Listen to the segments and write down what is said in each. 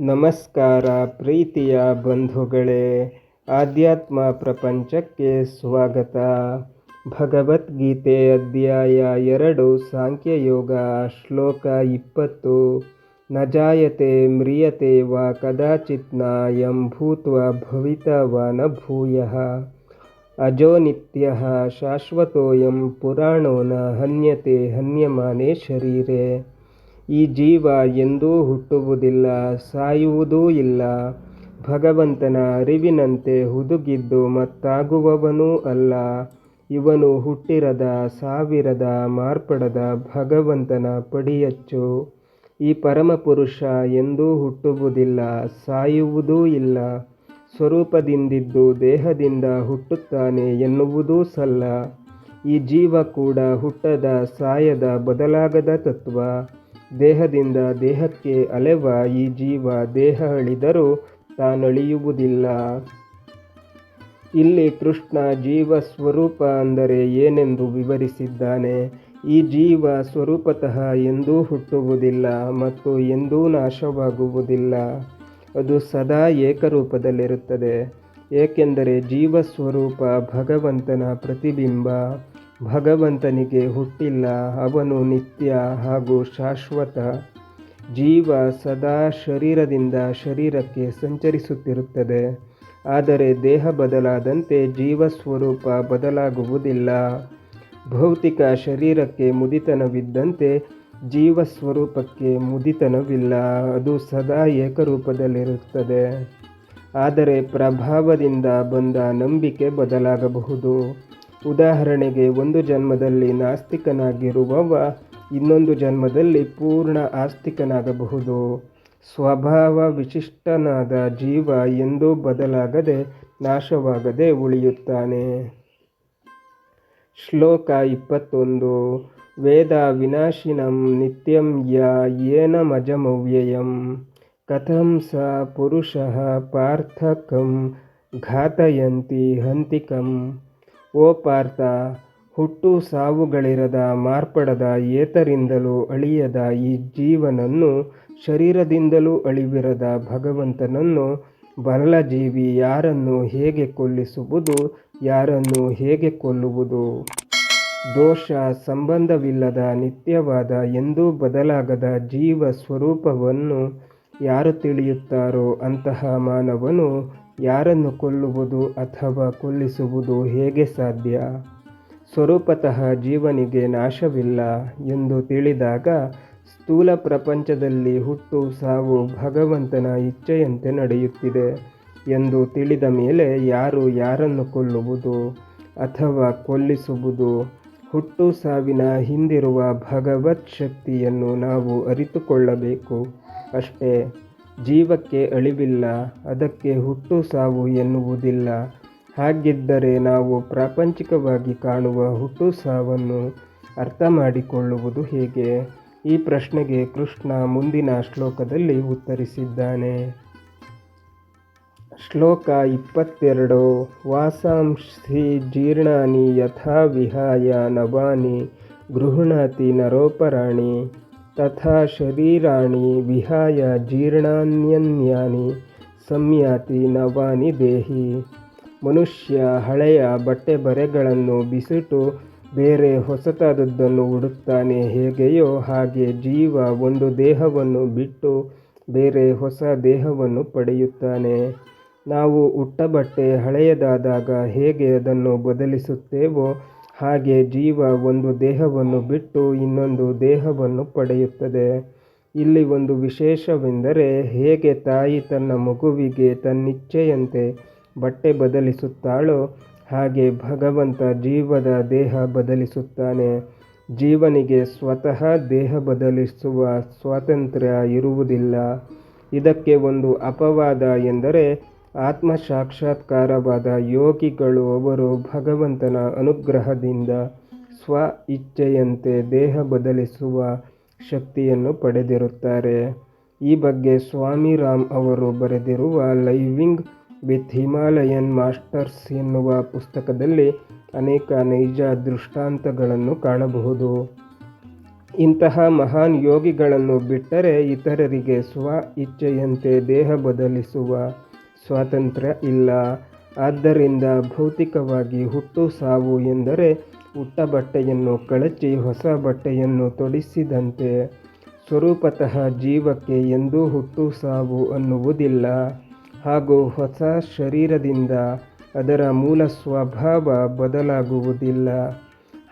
ನಮಸ್ಕಾರ ಪ್ರೀತಿಯ ಬಂಧುಗಳೇ, ಆಧ್ಯಾತ್ಮ ಪ್ರಪಂಚಕ್ಕೆ ಸ್ವಾಗತ. ಭಗವದ್ಗೀತೆ ಅಧ್ಯಾಯ ಎರಡು, ಸಾಂಖ್ಯಯೋಗ, ಶ್ಲೋಕ ಇಪ್ಪತ್ತು. ನ ಜಾಯತೆ ಮ್ರಿಯತೆ ವಾ ಕದಾಚಿತ್ನ ಯಂ ಭೂತ್ವ ಭವಿತವ ನ ಭೂಯ. ಅಜೋ ನಿತ್ಯ ಶಾಶ್ವತೋಯಂ ಪುರಾಣೋ ನ ಹನ್ಯತೆ ಹನ್ಯಮಾನೆ ಶರೀರೆ. ಈ ಜೀವ ಎಂದೂ ಹುಟ್ಟುವುದಿಲ್ಲ, ಸಾಯುವುದೂ ಇಲ್ಲ. ಭಗವಂತನ ಅರಿವಿನಂತೆ ಹುದುಗಿದ್ದು ಮತ್ತಾಗುವವನೂ ಅಲ್ಲ. ಇವನು ಹುಟ್ಟಿರದ, ಸಾವಿರದ ಮಾರ್ಪಡದ ಭಗವಂತನ ಪಡಿಯಚ್ಚು. ಈ ಪರಮಪುರುಷ ಎಂದೂ ಹುಟ್ಟುವುದಿಲ್ಲ, ಸಾಯುವುದೂ ಇಲ್ಲ. ಸ್ವರೂಪದಿಂದಿದ್ದು ದೇಹದಿಂದ ಹುಟ್ಟುತ್ತಾನೆ ಎನ್ನುವುದೂ ಸಲ್ಲ. ಈ ಜೀವ ಕೂಡ ಹುಟ್ಟದ, ಸಾಯದ, ಬದಲಾಗದ ತತ್ವ. ದೇಹದಿಂದ ದೇಹಕ್ಕೆ ಅಲೆವ ಈ ಜೀವ ದೇಹ ಅಳಿದರೂ ತಾನಳಿಯುವುದಿಲ್ಲ. ಇಲ್ಲಿ ಕೃಷ್ಣ ಜೀವ ಸ್ವರೂಪ ಅಂದರೆ ಏನೆಂದು ವಿವರಿಸಿದ್ದಾನೆ? ಈ ಜೀವ ಸ್ವರೂಪತಃ ಎಂದೂ ಹುಟ್ಟುವುದಿಲ್ಲ ಮತ್ತು ಎಂದೂ ನಾಶವಾಗುವುದಿಲ್ಲ. ಅದು ಸದಾ ಏಕರೂಪದಲ್ಲಿರುತ್ತದೆ. ಏಕೆಂದರೆ ಜೀವ ಸ್ವರೂಪ ಭಗವಂತನ ಪ್ರತಿಬಿಂಬ. ಭಗವಂತನಿಗೆ ಹುಟ್ಟಿಲ್ಲ, ಅವನು ನಿತ್ಯ ಹಾಗೂ ಶಾಶ್ವತ ಜೀವ ಸದಾ ಶರೀರದಿಂದ ಶರೀರಕ್ಕೆ ಸಂಚರಿಸುತ್ತಿರುತ್ತದೆ. ಆದರೆ ದೇಹ ಬದಲಾದಂತೆ ಜೀವಸ್ವರೂಪ ಬದಲಾಗುವುದಿಲ್ಲ. ಭೌತಿಕ ಶರೀರಕ್ಕೆ ಮುದಿತನವಿದ್ದಂತೆ ಜೀವಸ್ವರೂಪಕ್ಕೆ ಮುದಿತನವಿಲ್ಲ. ಅದು ಸದಾ ಏಕರೂಪದಲ್ಲಿರುತ್ತದೆ. ಆದರೆ ಪ್ರಭಾವದಿಂದ ಬಂದ ನಂಬಿಕೆ ಬದಲಾಗಬಹುದು. ಉದಾಹರಣೆಗೆ ಒಂದು ಜನ್ಮದಲ್ಲಿ ನಾಸ್ತಿಕನಾಗಿರುವವ ಇನ್ನೊಂದು ಜನ್ಮದಲ್ಲಿ ಪೂರ್ಣ ಆಸ್ತಿಕನಾಗಬಹುದು. ಸ್ವಭಾವ ವಿಶಿಷ್ಟನಾದ ಜೀವ ಎಂದೂ ಬದಲಾಗದೆ ನಾಶವಾಗದೆ ಉಳಿಯುತ್ತಾನೆ. ಶ್ಲೋಕ ಇಪ್ಪತ್ತೊಂದು. ವೇದ ವಿನಾಶಿನಂ ನಿತ್ಯಂ ಯಾ ಏನ ಮಜಮವ್ಯಯಂ. ಕಥಂ ಸ ಪುರುಷಃ ಪಾರ್ಥಕಂ ಘಾತಯಂತಿ ಹಂತಿಕಂ. ಓ ಪಾರ್ಥ, ಹುಟ್ಟು ಸಾವುಗಳಿರದ ಮಾರ್ಪಡದ ಏತರಿಂದಲೂ ಅಳಿಯದ ಈ ಜೀವನನ್ನು ಶರೀರದಿಂದಲೂ ಅಳಿವಿರದ ಭಗವಂತನನ್ನು ಬರಲಜೀವಿ ಯಾರನ್ನು ಹೇಗೆ ಕೊಲ್ಲಿಸುವುದು, ಯಾರನ್ನು ಹೇಗೆ ಕೊಲ್ಲುವುದು? ದೋಷ ಸಂಬಂಧವಿಲ್ಲದ ನಿತ್ಯವಾದ ಎಂದೂ ಬದಲಾಗದ ಜೀವ ಸ್ವರೂಪವನ್ನು ಯಾರು ತಿಳಿಯುತ್ತಾರೋ ಅಂತಹ ಮಾನವನು ಯಾರನ್ನು ಕೊಲ್ಲುವುದು ಅಥವಾ ಕೊಲ್ಲಿಸುವುದು ಹೇಗೆ ಸಾಧ್ಯ? ಸ್ವರೂಪತಃ ಜೀವನಿಗೆ ನಾಶವಿಲ್ಲ ಎಂದು ತಿಳಿದಾಗ ಸ್ಥೂಲ ಪ್ರಪಂಚದಲ್ಲಿ ಹುಟ್ಟು ಸಾವು ಭಗವಂತನ ಇಚ್ಛೆಯಂತೆ ನಡೆಯುತ್ತಿದೆ ಎಂದು ತಿಳಿದ ಮೇಲೆ ಯಾರು ಯಾರನ್ನು ಕೊಲ್ಲುವುದು ಅಥವಾ ಕೊಲ್ಲಿಸುವುದು? ಹುಟ್ಟು ಸಾವಿನ ಹಿಂದಿರುವ ಭಗವತ್ ಶಕ್ತಿಯನ್ನು ನಾವು ಅರಿತುಕೊಳ್ಳಬೇಕು. ಅಷ್ಟೇ. ಜೀವಕ್ಕೆ ಅಳಿವಿಲ್ಲ, ಅದಕ್ಕೆ ಹುಟ್ಟು ಸಾವು ಎನ್ನುವುದಿಲ್ಲ. ಹಾಗಿದ್ದರೆ ನಾವು ಪ್ರಾಪಂಚಿಕವಾಗಿ ಕಾಣುವ ಹುಟ್ಟು ಸಾವನ್ನು ಅರ್ಥ ಮಾಡಿಕೊಳ್ಳುವುದು ಹೇಗೆ? ಈ ಪ್ರಶ್ನೆಗೆ ಕೃಷ್ಣ ಮುಂದಿನ ಶ್ಲೋಕದಲ್ಲಿ ಉತ್ತರಿಸಿದ್ದಾನೆ. ಶ್ಲೋಕ ಇಪ್ಪತ್ತೆರಡು ವಾಸಾಂಶಿ ಜೀರ್ಣಾನಿ ಯಥಾ ವಿಹಾಯ ನವಾನಿ ಗೃಹಣಾತಿ ನರೋಪರಾಣಿ ತಥಾ ಶರೀರಾಣಿ ವಿಹಾಯ ಜೀರ್ಣಾನ್ಯನ್ಯಾನಿ ಸಂಯಾತಿ ನವಾನಿ ದೇಹಿ ಮನುಷ್ಯ ಹಳೆಯ ಬಟ್ಟೆ ಬರೆಗಳನ್ನು ಬಿಸಿಟು, ಬೇರೆ ಹೊಸತಾದದ್ದನ್ನು ಉಡುತ್ತಾನೆ, ಹೇಗೆಯೋ ಹಾಗೆ ಜೀವ ಒಂದು ದೇಹವನ್ನು ಬಿಟ್ಟು ಬೇರೆ ಹೊಸ ದೇಹವನ್ನು ಪಡೆಯುತ್ತಾನೆ. ನಾವು ಉಟ್ಟ ಬಟ್ಟೆ ಹಳೆಯದಾದಾಗ ಹೇಗೆ ಅದನ್ನು ಬದಲಿಸುತ್ತೇವೋ ಹಾಗೆ ಜೀವ ಒಂದು ದೇಹವನ್ನು ಬಿಟ್ಟು ಇನ್ನೊಂದು ದೇಹವನ್ನು ಪಡೆಯುತ್ತದೆ. ಇಲ್ಲಿ ಒಂದು ವಿಶೇಷವೆಂದರೆ ಹೇಗೆ ತಾಯಿ ತನ್ನ ಮಗುವಿಗೆ ತನ್ನಿಚ್ಛೆಯಂತೆ ಬಟ್ಟೆ ಬದಲಿಸುತ್ತಾಳೋ, ಹಾಗೆ ಭಗವಂತ ಜೀವದ ದೇಹ ಬದಲಿಸುತ್ತಾನೆ. ಜೀವನಿಗೆ ಸ್ವತಃ ದೇಹ ಬದಲಿಸುವ ಸ್ವಾತಂತ್ರ್ಯ ಇರುವುದಿಲ್ಲ. ಇದಕ್ಕೆ ಒಂದು ಅಪವಾದ ಎಂದರೆ ಆತ್ಮ ಸಾಕ್ಷಾತ್ಕಾರವಾದ ಯೋಗಿಗಳು ಅವರು ಭಗವಂತನ ಅನುಗ್ರಹದಿಂದ ಸ್ವ ಇಚ್ಛೆಯಂತೆ ದೇಹ ಬದಲಿಸುವ ಶಕ್ತಿಯನ್ನು ಪಡೆದಿರುತ್ತಾರೆ. ಈ ಬಗ್ಗೆ ಸ್ವಾಮಿ ರಾಮ್ ಅವರು ಬರೆದಿರುವ ಲೈವಿಂಗ್ ವಿತ್ ಹಿಮಾಲಯನ್ ಮಾಸ್ಟರ್ಸ್ ಎನ್ನುವ ಪುಸ್ತಕದಲ್ಲಿ ಅನೇಕ ನೈಜ ದೃಷ್ಟಾಂತಗಳನ್ನು ಕಾಣಬಹುದು. ಇಂತಹ ಮಹಾನ್ ಯೋಗಿಗಳನ್ನು ಬಿಟ್ಟರೆ ಇತರರಿಗೆ ಸ್ವ ಇಚ್ಛೆಯಂತೆ ದೇಹ ಬದಲಿಸುವ ಸ್ವಾತಂತ್ರ್ಯ ಇಲ್ಲ. ಆದ್ದರಿಂದ ಭೌತಿಕವಾಗಿ ಹುಟ್ಟು ಸಾವು ಎಂದರೆ ಹುಟ್ಟ ಬಟ್ಟೆಯನ್ನು ಕಳಚಿ ಹೊಸ ಬಟ್ಟೆಯನ್ನು ತೊಡಿಸಿದಂತೆ. ಸ್ವರೂಪತಃ ಜೀವಕ್ಕೆ ಎಂದೂ ಹುಟ್ಟು ಸಾವು ಅನ್ನುವುದಿಲ್ಲ. ಹಾಗೂ ಹೊಸ ಶರೀರದಿಂದ ಅದರ ಮೂಲ ಸ್ವಭಾವ ಬದಲಾಗುವುದಿಲ್ಲ.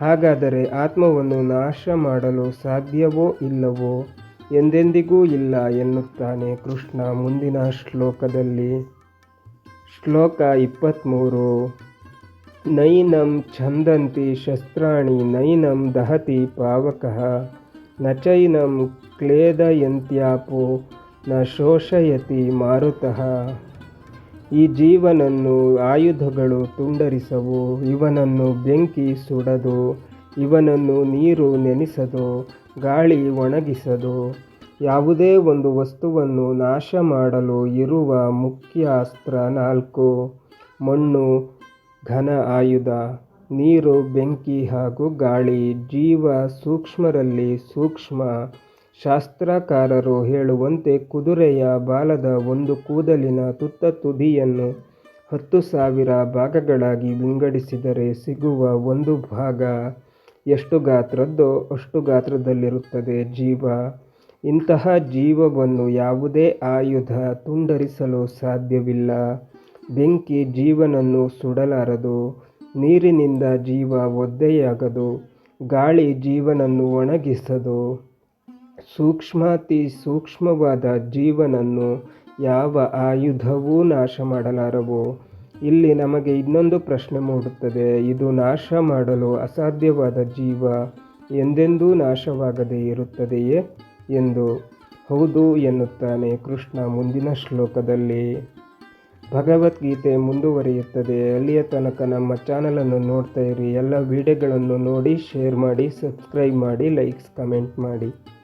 ಹಾಗಾದರೆ ಆತ್ಮವನ್ನು ನಾಶ ಮಾಡಲು ಸಾಧ್ಯವೋ ಇಲ್ಲವೋ? ಎಂದೆಂದಿಗೂ ಇಲ್ಲ ಎನ್ನುತ್ತಾನೆ ಕೃಷ್ಣ ಮುಂದಿನ ಶ್ಲೋಕದಲ್ಲಿ. ಶ್ಲೋಕ ಇಪ್ಪತ್ತ್ಮೂರು ನೈನಂ ಛಂದಂತಿ ಶಸ್ತ್ರಾಣಿ ನೈನಂ ದಹತಿ ಪಾವಕಃ. ನ ಚೈನಂ ಕ್ಲೇದಯಂತ್ಯಾಪೋ, ನ ಶೋಷಯತಿ ಮಾರುತಃ. ಈ ಜೀವನನ್ನು ಆಯುಧಗಳು ತುಂಡರಿಸವು, ಇವನನ್ನು ಬೆಂಕಿ ಸುಡದು, ಇವನನ್ನು ನೀರು ನೆನೆಸದು, ಗಾಳಿ ಒಣಗಿಸದು. ಯಾವುದೇ ಒಂದು ವಸ್ತುವನ್ನು ನಾಶ ಮಾಡಲು ಇರುವ ಮುಖ್ಯ ಅಸ್ತ್ರ ನಾಲ್ಕು. ಮಣ್ಣು, ಘನ ಆಯುಧ, ನೀರು, ಬೆಂಕಿ ಹಾಗೂ ಗಾಳಿ, ಜೀವ ಸೂಕ್ಷ್ಮರಲ್ಲಿ ಸೂಕ್ಷ್ಮ. ಶಾಸ್ತ್ರಕಾರರು ಹೇಳುವಂತೆ ಕುದುರೆಯ ಬಾಲದ ಒಂದು ಕೂದಲಿನ ತುತ್ತ ತುದಿಯನ್ನು ಹತ್ತು ಸಾವಿರ ಭಾಗಗಳಾಗಿ ವಿಂಗಡಿಸಿದರೆ ಸಿಗುವ ಒಂದು ಭಾಗ. ಎಷ್ಟು ಗಾತ್ರದ್ದೋ ಅಷ್ಟು ಗಾತ್ರದಲ್ಲಿರುತ್ತದೆ ಜೀವ. ಇಂತಹ ಜೀವವನ್ನು ಯಾವುದೇ ಆಯುಧ ತುಂಡರಿಸಲು ಸಾಧ್ಯವಿಲ್ಲ. ಬೆಂಕಿ ಜೀವನನ್ನು ಸುಡಲಾರದು, ನೀರಿನಿಂದ ಜೀವ ಒದ್ದೆಯಾಗದು, ಗಾಳಿ ಜೀವನನ್ನು ಒಣಗಿಸದು. ಸೂಕ್ಷ್ಮಾತಿ ಸೂಕ್ಷ್ಮವಾದ ಜೀವನನ್ನು ಯಾವ ಆಯುಧವೂ ನಾಶ ಮಾಡಲಾರವು? ಇಲ್ಲಿ ನಮಗೆ ಇನ್ನೊಂದು ಪ್ರಶ್ನೆ ಮೂಡುತ್ತದೆ. ಇದು ನಾಶ ಮಾಡಲು ಅಸಾಧ್ಯವಾದ ಜೀವ ಎಂದೆಂದೂ ನಾಶವಾಗದೇ ಇರುತ್ತದೆಯೇ? ಎಂದು ಹೌದು ಎನ್ನುತ್ತಾನೆ ಕೃಷ್ಣ ಮುಂದಿನ ಶ್ಲೋಕದಲ್ಲಿ. ಭಗವದ್ಗೀತೆ ಮುಂದುವರಿಯುತ್ತದೆ. ಅಲ್ಲಿಯ ತನಕ ನಮ್ಮ ಚಾನಲನ್ನು ನೋಡ್ತಾ ಇರಿ. ಎಲ್ಲ ವಿಡಿಯೋಗಳನ್ನು ನೋಡಿ ಶೇರ್ ಮಾಡಿ ಸಬ್ಸ್ಕ್ರೈಬ್ ಮಾಡಿ ಲೈಕ್ಸ್ ಕಮೆಂಟ್ ಮಾಡಿ.